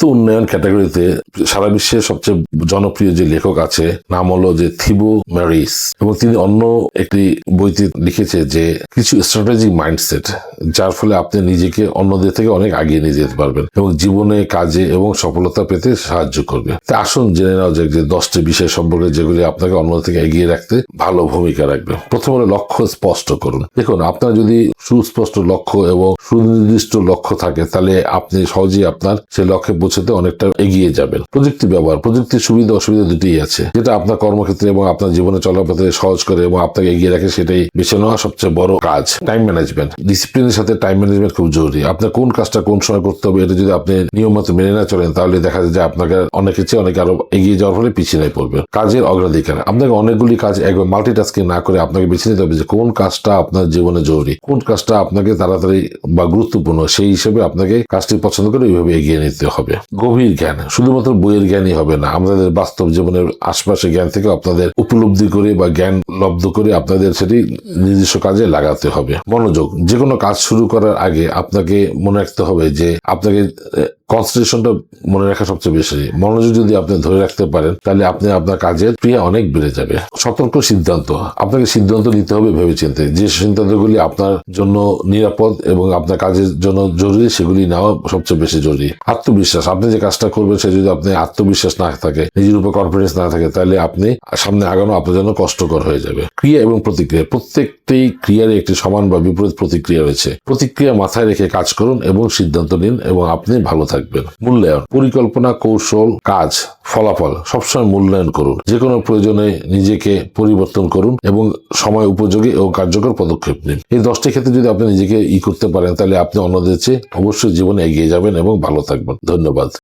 আত্ম উন্নয়ন ক্যাটাগরিতে সারা বিশ্বের সবচেয়ে জনপ্রিয় যে লেখক আছে, নাম হলো যে থিবো ম্যারিস এবং তিনি অন্য একটি বইতে লিখেছে যে, কিছু স্ট্র্যাটেজিক মাইন্ডসেট যার ফলে আপনি নিজেকে অন্যদের থেকে অনেক আগিয়ে নিয়ে যেতে পারবেন এবং জীবনে কাজে এবং সফলতা পেতে সাহায্য করবে। তাই আসুন জেনে নেওয়া যাক যে দশটি বিষয় সম্পর্কে যেগুলি আপনাকে অন্য থেকে এগিয়ে রাখতে ভালো ভূমিকা রাখবে। প্রথম হলো লক্ষ্য স্পষ্ট করুন। দেখুন, আপনার যদি সুস্পষ্ট লক্ষ্য এবং সুনির্দিষ্ট লক্ষ্য থাকে, তাহলে আপনি সহজেই আপনার সেই লক্ষ্যে পৌঁছতে অনেকটা এগিয়ে যাবেন। প্রযুক্তি ব্যবহার, প্রযুক্তির সুবিধা অসুবিধা দুটোই আছে। যেটা আপনার কর্মক্ষেত্রে এবং আপনার জীবনে চলাপথে সহজ করে এবং আপনাকে এগিয়ে রাখে সেটাই বেছে নেওয়া সবচেয়ে বড় কাজ। টাইম ম্যানেজমেন্ট ডিসিপ্লিনের সাথে টাইম ম্যানেজমেন্ট খুব জরুরি। আপনার কোন কাজটা কোন সময় করতে হবে এটা যদি আপনি নিয়ম মতো মেনে না চলেন, তাহলে দেখা যায় যে আপনাকে অনেকের চেয়ে অনেক আরও এগিয়ে যাওয়ার ফলে পিছিয়ে পড়বে। কাজের অগ্রাধিকার। আপনাকে অনেকগুলি কাজ একবার মাল্টি মাল্টিটাস্কিং না করে আপনাকে বেছে নিতে হবে যে কোন কাজটা আপনার জীবনে জরুরি, কোন কাজটা আপনাকে তাড়াতাড়ি বা গুরুত্বপূর্ণ সেই হিসেবে আপনাকে কাজটি পছন্দ করে ওইভাবে এগিয়ে নিতে হবে। গভীর জ্ঞান। শুধুমাত্র বইয়ের জ্ঞানই হবে না আমাদের বাস্তব জীবনের আশপাশে জ্ঞান থেকে আপনাদের উপলব্ধি করে বা জ্ঞান লব্ধ করে আপনাদের সেটি নিজস্ব কাজে লাগাতে হবে। মনোযোগ। যে কোনো কাজ শুরু করার আগে আপনাকে মনে রাখতে হবে যে আপনাকে কনসেন্ট্রেশনটা মনে রাখা সবচেয়ে বেশি। মনোযোগ যদি আপনি ধরে রাখতে পারেন, তাহলে আপনি আপনার কাজের ক্রিয়া অনেক বেড়ে যাবে। সতর্ক সিদ্ধান্ত। আপনাকে সিদ্ধান্ত নিতে হবে ভেবে ভেবেচিন্তে। যে সিদ্ধান্তগুলি আপনার জন্য নিরাপদ এবং আপনার কাজের জন্য জরুরি, সেগুলি নেওয়া সবচেয়ে বেশি জরুরি। আত্মবিশ্বাস। আপনি যে কাজটা করবেন, সে যদি আপনি আত্মবিশ্বাস না থাকে, নিজের উপর কনফিডেন্স না থাকে, তাহলে আপনি সামনে আগানো আপনার জন্য কষ্টকর হয়ে যাবে। ক্রিয়া এবং প্রতিক্রিয়া। প্রত্যেকটি ক্রিয়ার একটি সমান বা বিপরীত প্রতিক্রিয়া রয়েছে। প্রতিক্রিয়া মাথায় রেখে কাজ করুন এবং সিদ্ধান্ত নিন এবং আপনি ভালো থাকবেন মূল্যায়ন, পরিকল্পনা, কৌশল, কাজ, ফলাফল সবসময় মূল্যায়ন করুন। যে কোনো প্রয়োজনে নিজেকে পরিবর্তন করুন এবং সময় উপযোগী ও কার্যকর পদক্ষেপ নিন। এই দশটি ক্ষেত্রে যদি আপনি নিজেকে ই করতে পারেন, তাহলে আপনি অন্যদের চেয়ে অবশ্যই জীবনে এগিয়ে যাবেন এবং ভালো থাকবেন। ধন্যবাদ।